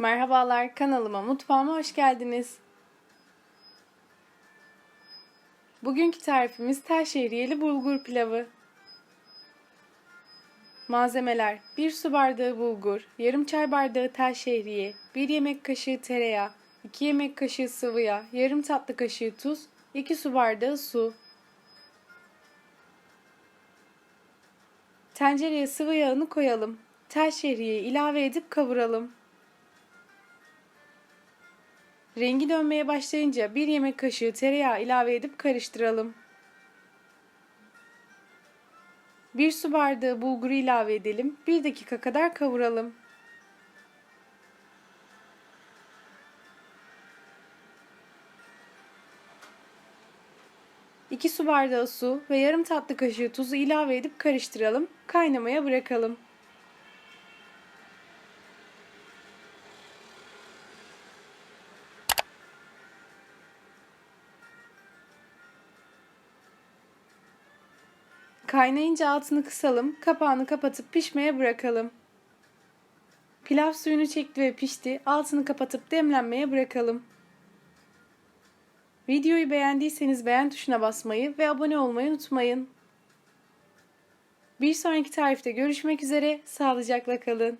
Merhabalar, kanalıma, mutfağıma hoş geldiniz. Bugünkü tarifimiz tel şehriyeli bulgur pilavı. Malzemeler 1 su bardağı bulgur, yarım çay bardağı tel şehriye, 1 yemek kaşığı tereyağı, 2 yemek kaşığı sıvı yağ, yarım tatlı kaşığı tuz, 2 su bardağı su. Tencereye sıvı yağını koyalım. Tel şehriyeyi ilave edip kavuralım. Rengi dönmeye başlayınca bir yemek kaşığı tereyağı ilave edip karıştıralım. Bir su bardağı bulguru ilave edelim. Bir dakika kadar kavuralım. İki su bardağı su ve yarım tatlı kaşığı tuzu ilave edip karıştıralım. Kaynamaya bırakalım. Kaynayınca altını kısalım, kapağını kapatıp pişmeye bırakalım. Pilav suyunu çekti ve pişti. Altını kapatıp demlenmeye bırakalım. Videoyu beğendiyseniz beğen tuşuna basmayı ve abone olmayı unutmayın. Bir sonraki tarifte görüşmek üzere. Sağlıcakla kalın.